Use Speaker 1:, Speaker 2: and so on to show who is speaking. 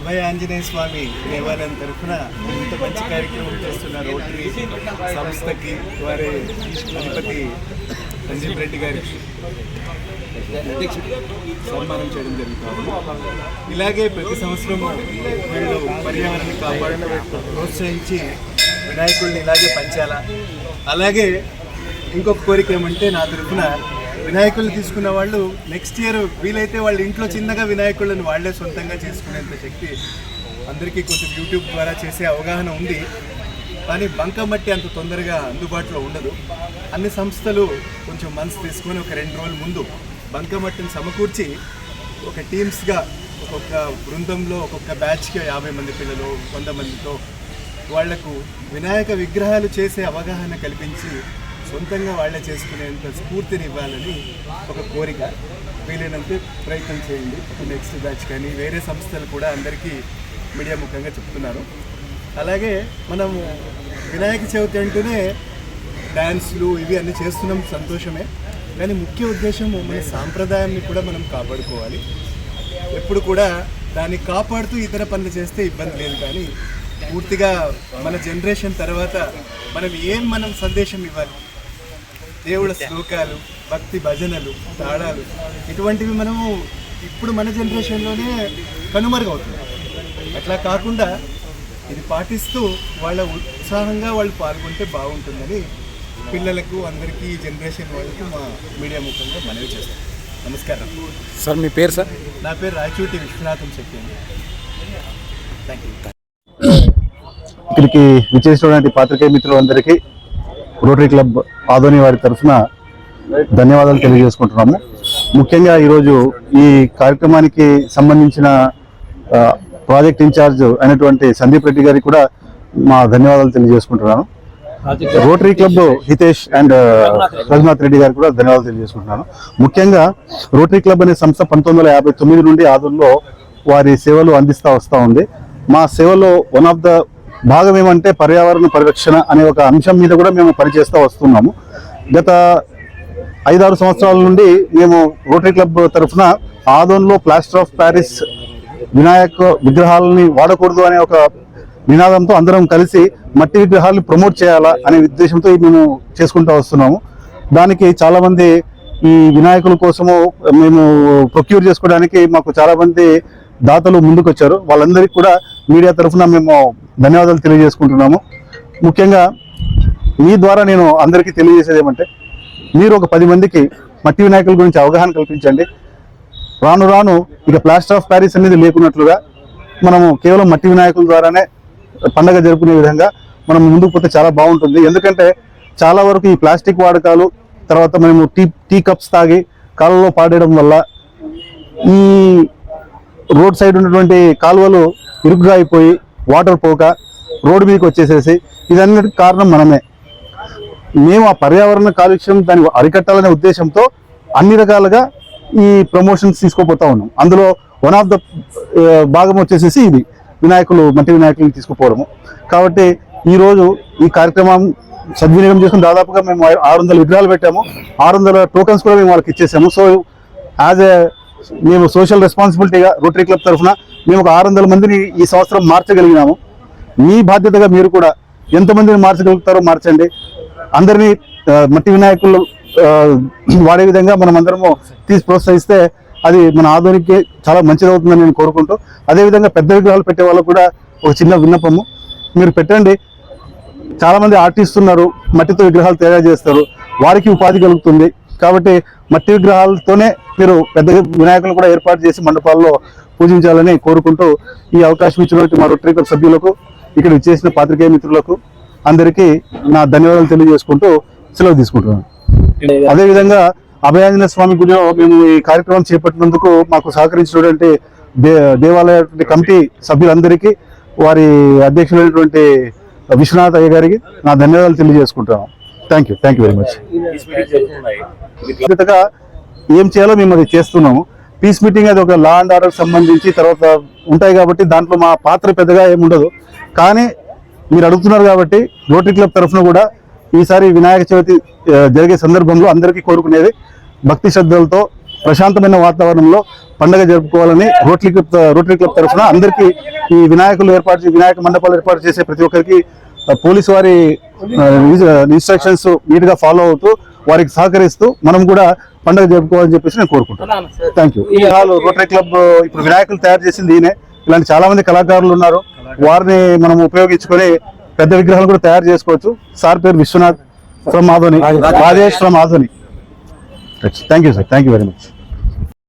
Speaker 1: అభయ ఆంజనేయ స్వామి దేవాలయం తరఫున ఇంత మంచి కార్యక్రమం చేస్తున్న రోటరీ సంస్థకి వారి అధిపతి సంజీవ్ రెడ్డి గారి సన్మానం చేయడం జరుగుతుంది. ఇలాగే ప్రతి సంవత్సరం వీళ్ళు పర్యావరణాన్ని కాపాడడం ప్రోత్సహించి వినాయకుడిని ఇలాగే పంచాలా? అలాగే ఇంకొక కోరిక ఏమంటే నా తరఫున వినాయకులు తీసుకున్న వాళ్ళు నెక్స్ట్ ఇయర్ వీలైతే వాళ్ళ ఇంట్లో చిన్నగా వినాయకులను వాళ్ళే సొంతంగా చేసుకునేంత శక్తి అందరికీ కొంచెం యూట్యూబ్ ద్వారా చేసే అవగాహన ఉంది. కానీ బంకమట్టి అంత తొందరగా అందుబాటులో ఉండదు. అన్ని సంస్థలు కొంచెం మనసు తీసుకొని ఒక రెండు రోజుల ముందు బంకమట్టిని సమకూర్చి ఒక టీమ్స్గా ఒక్కొక్క బృందంలో ఒక్కొక్క బ్యాచ్కి యాభై మంది పిల్లలు వంద మందితో వాళ్ళకు వినాయక విగ్రహాలు చేసే అవగాహన కల్పించి సొంతంగా వాళ్ళే చేసుకునేంత స్ఫూర్తిని ఇవ్వాలని ఒక కోరిక. వీలైనంత ప్రయత్నం చేయండి. నెక్స్ట్ బ్యాచ్ కానీ వేరే సంస్థలు కూడా అందరికీ మీడియా ముఖంగా చెప్తున్నారు. అలాగే మనము వినాయక చవితి అంటూనే డ్యాన్స్లు ఇవి అన్నీ చేస్తున్నాం సంతోషమే. కానీ ముఖ్య ఉద్దేశం మన సాంప్రదాయాన్ని కూడా మనం కాపాడుకోవాలి. ఎప్పుడు కూడా దాన్ని కాపాడుతూ ఇతర పనులు చేస్తే ఇబ్బంది లేదు కానీ పూర్తిగా మన జనరేషన్ తర్వాత మనం ఏం మనం సందేశం ఇవ్వాలి? దేవుళ్ళ శ్లోకాలు భక్తి భజనలు తాళాలు ఇటువంటివి మనము ఇప్పుడు మన జనరేషన్లోనే కనుమరుగవుతుంది అట్లా కాకుండా ఇది పాటిస్తూ వాళ్ళ ఉత్సాహంగా వాళ్ళు పాల్గొంటే బాగుంటుందని పిల్లలకు అందరికీ ఈ జనరేషన్ వాళ్ళకి మా మీడియా ముఖంగా మనవి చేస్తాం. నమస్కారం.
Speaker 2: సార్ మీ పేరు సార్?
Speaker 1: నా పేరు రాయచూటి విశ్వనాథం శెట్టి అండి. థ్యాంక్ యూ
Speaker 3: ఇక్కడికి విచ్చేసినటువంటి పాత్రికేయ మిత్రులందరికీ రోటరీ క్లబ్ ఆదోని వారి తరఫున ధన్యవాదాలు తెలియజేసుకుంటున్నాము. ముఖ్యంగా ఈరోజు ఈ కార్యక్రమానికి సంబంధించిన ప్రాజెక్ట్ ఇన్ఛార్జ్ అయినటువంటి సందీప్ రెడ్డి గారికి కూడా మా ధన్యవాదాలు తెలియజేసుకుంటున్నాను. Rotary Club Hitesh and Raghunath Reddy గారికి కూడా ధన్యవాదాలు తెలియజేసుకుంటున్నాను. ముఖ్యంగా రోటరీ క్లబ్ అనే సంస్థ పంతొమ్మిది యాభై తొమ్మిది నుండి ఆదుల్లో వారి సేవలు అందిస్తూ వస్తూ ఉంది. మా సేవలో వన్ ఆఫ్ ద భాగం ఏమంటే పర్యావరణ పరిరక్షణ అనే ఒక అంశం మీద కూడా మేము పనిచేస్తూ వస్తున్నాము. గత ఐదారు సంవత్సరాల నుండి మేము రోటరీ క్లబ్ తరఫున ఆదోన్లో ప్లాస్టర్ ఆఫ్ ప్యారిస్ వినాయక విగ్రహాలని వాడకూడదు అనే ఒక నినాదంతో అందరం కలిసి మట్టి విగ్రహాలను ప్రమోట్ చేయాలా అనే ఉద్దేశంతో మేము చేసుకుంటూ వస్తున్నాము. దానికి చాలామంది ఈ వినాయకుల కోసము మేము ప్రొక్యూర్ చేసుకోవడానికి మాకు చాలామంది దాతలు ముందుకొచ్చారు. వాళ్ళందరికీ కూడా మీడియా తరఫున మేము ధన్యవాదాలు తెలియజేసుకుంటున్నాము. ముఖ్యంగా మీ ద్వారా నేను అందరికీ తెలియజేసేది ఏమంటే మీరు ఒక పది మందికి మట్టి వినాయకుల గురించి అవగాహన కల్పించండి. రాను రాను ఇక ప్లాస్టర్ ఆఫ్ ప్యారిస్ అనేది లేకున్నట్లుగా మనము కేవలం మట్టి వినాయకుల ద్వారానే పండగ జరుపుకునే విధంగా మనం ముందుకు పోతే చాలా బాగుంటుంది. ఎందుకంటే చాలా వరకు ఈ ప్లాస్టిక్ వాడకాలు తర్వాత మేము టీ టీ కప్స్ తాగి కాళ్ళలో పాడేయడం వల్ల ఈ రోడ్ సైడ్ ఉన్నటువంటి కాలువలు ఇరుకుగా అయిపోయి వాటర్ పోక రోడ్డు మీదకి వచ్చేసేసి ఇదన్నిటికి కారణం మనమే. మేము ఆ పర్యావరణ కాలుష్యం దాన్ని అరికట్టాలనే ఉద్దేశంతో అన్ని రకాలుగా ఈ ప్రమోషన్స్ తీసుకోపోతా ఉన్నాం. అందులో వన్ ఆఫ్ ద భాగం వచ్చేసేసి ఇది. వినాయకులు మట్టి వినాయకులను తీసుకుపోవడము. కాబట్టి ఈరోజు ఈ కార్యక్రమం సద్వినియోగం చేసుకుని దాదాపుగా మేము ఆరు వందల విగ్రహాలు పెట్టాము. ఆరు వందల టోకన్స్ కూడా మేము వాళ్ళకి ఇచ్చేసాము. సో యాజ్ ఏ మేము సోషల్ రెస్పాన్సిబిలిటీగా రోటరీ క్లబ్ తరఫున మేము ఒక ఆరు వందల మందిని ఈ సంవత్సరం మార్చగలిగినాము. మీ బాధ్యతగా మీరు కూడా ఎంతమందిని మార్చగలుగుతారో మార్చండి. అందరినీ మట్టి వినాయకులు వాడే విధంగా మనం అందరము తీసి ప్రోత్సహిస్తే అది మన ఆధునికే చాలా మంచిది అవుతుందని నేను కోరుకుంటూ అదేవిధంగా పెద్ద విగ్రహాలు పెట్టే వాళ్ళకు కూడా ఒక చిన్న విన్నపము. మీరు పెట్టండి. చాలామంది ఆర్టిస్తున్నారు ఆర్టిస్ట్ ఉన్నారు మట్టితో విగ్రహాలు తయారు చేస్తారు వారికి ఉపాధి కలుగుతుంది. కాబట్టి మట్టి విగ్రహాలతోనే మీరు పెద్ద వినాయకులు కూడా ఏర్పాటు చేసి మండపాల్లో పూజించాలని కోరుకుంటూ ఈ అవకాశం ఇచ్చినటువంటి మా రొటరీ క్లబ్ సభ్యులకు ఇక్కడ ఇచ్చేసిన పాత్రికేయ మిత్రులకు అందరికీ నా ధన్యవాదాలు తెలియజేసుకుంటూ సెలవు తీసుకుంటున్నాను. అదేవిధంగా అభయాంజన స్వామి గుడిలో మేము ఈ కార్యక్రమం చేపట్టినందుకు మాకు సహకరించినటువంటి దే దేవాలయ కమిటీ సభ్యులందరికీ వారి అధ్యక్షులైనటువంటి విశ్వనాథ్ అయ్య గారికి నా ధన్యవాదాలు తెలియజేసుకుంటాను thank you thank you very much బాధ్యతగా ఏం చేయాలో మేము అది చేస్తున్నాము. పీస్ మీటింగ్ అది ఒక లా అండ్ ఆర్డర్ సంబంధించి తర్వాత ఉంటాయి కాబట్టి దాంట్లో మా పాత్ర పెద్దగా ఏమి ఉండదు. కానీ మీరు అడుగుతున్నారు కాబట్టి రోటరీ క్లబ్ తరఫున కూడా ఈసారి వినాయక చవితి జరిగే సందర్భంలో అందరికీ కోరుకునేది భక్తి శ్రద్ధలతో ప్రశాంతమైన వాతావరణంలో పండుగ జరుపుకోవాలని రోటరీ క్లబ్ రోటరీ క్లబ్ తరఫున అందరికీ ఈ వినాయకులు ఏర్పాటు వినాయక మండపాలు ఏర్పాటు చేసే ప్రతి ఒక్కరికి పోలీసు వారి ఇన్స్ట్రక్షన్స్ నీట్గా ఫాలో అవుతూ వారికి సహకరిస్తూ మనం కూడా పండుగ జరుపుకోవాలని చెప్పేసి నేను కోరుకుంటున్నాను. థ్యాంక్ యూ ఈ హాల్ రోటరీ క్లబ్ ఇప్పుడు వినాయకులు తయారు చేసింది ఈయనే. ఇలాంటి చాలా మంది కళాకారులు ఉన్నారు. వారిని మనం ఉపయోగించుకొని పెద్ద విగ్రహాలు కూడా తయారు చేసుకోవచ్చు. సార్ పేరు Vishwanath from Adoni. Rajesh. From Adoni. Thank you sir thank you very much